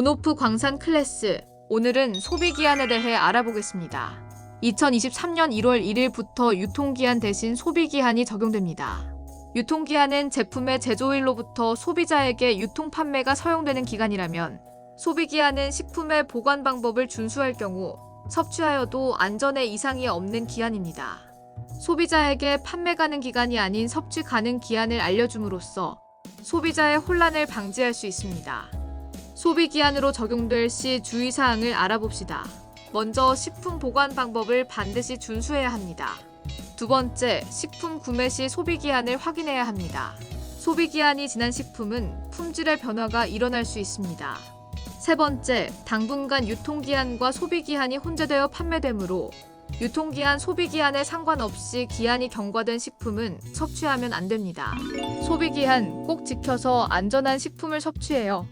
온오프 광산 클래스. 오늘은 소비기한에 대해 알아보겠습니다. 2023년 1월 1일부터 유통기한 대신 소비기한이 적용됩니다. 유통기한은 제품의 제조일로부터 소비자에게 유통 판매가 서용되는 기간이라면 소비기한은 식품의 보관 방법을 준수할 경우 섭취하여도 안전에 이상이 없는 기한입니다. 소비자에게 판매 가능 기간이 아닌 섭취 가능 기한을 알려줌으로써 소비자의 혼란을 방지할 수 있습니다. 소비 기한으로 적용될 시 주의사항을 알아봅시다. 먼저 식품 보관 방법을 반드시 준수해야 합니다. 두 번째, 식품 구매 시 소비 기한을 확인해야 합니다. 소비 기한이 지난 식품은 품질의 변화가 일어날 수 있습니다. 세 번째, 당분간 유통 기한과 소비 기한이 혼재되어 판매되므로 유통 기한, 소비 기한에 상관없이 기한이 경과된 식품은 섭취하면 안 됩니다. 소비 기한 꼭 지켜서 안전한 식품을 섭취해요.